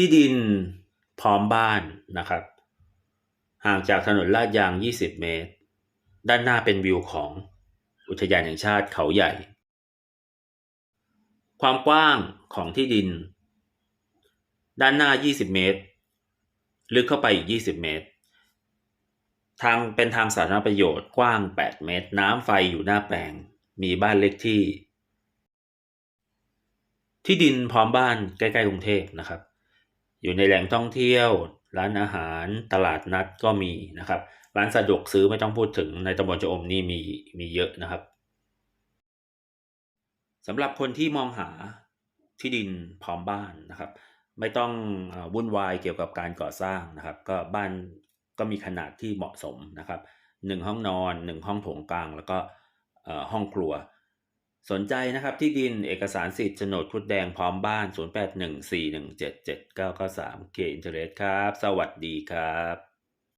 ที่ดินพร้อมบ้านนะครับ ห่างจากถนนลาดยาง 20 เมตร ด้านหน้าเป็นวิวของอุทยานแห่งชาติเขาใหญ่ ความกว้างของที่ดิน ด้านหน้า 20 เมตร ลึกเข้าไปอีก 20 เมตร ทางเป็นทางสาธารณประโยชน์กว้าง 8 เมตร น้ำไฟอยู่หน้าแปลง มีบ้านเล็กที่ ที่ดินพร้อมบ้านใกล้ ๆ กรุงเทพนะครับ อยู่ในแหล่งท่องเที่ยว ร้านอาหารตลาดนัดก็มีนะครับ ร้านสะดวกซื้อไม่ต้องพูดถึงในตำบลชะอมนี่มีมีเยอะนะครับสำหรับคนที่มองหาที่ดินพร้อมบ้านนะครับ ไม่ต้องวุ่นวายเกี่ยวกับการก่อสร้างนะครับ ก็บ้านก็มีขนาดที่เหมาะสมนะครับหนึ่งห้องนอนหนึ่งห้องโถงกลาง แล้วก็ห้องครัว สนใจนะครับที่ดินเอกสารสิทธิ์โฉนดคุดแดงพร้อมบ้าน 0814177993 เกอินเทอร์เน็ตครับ สวัสดีครับ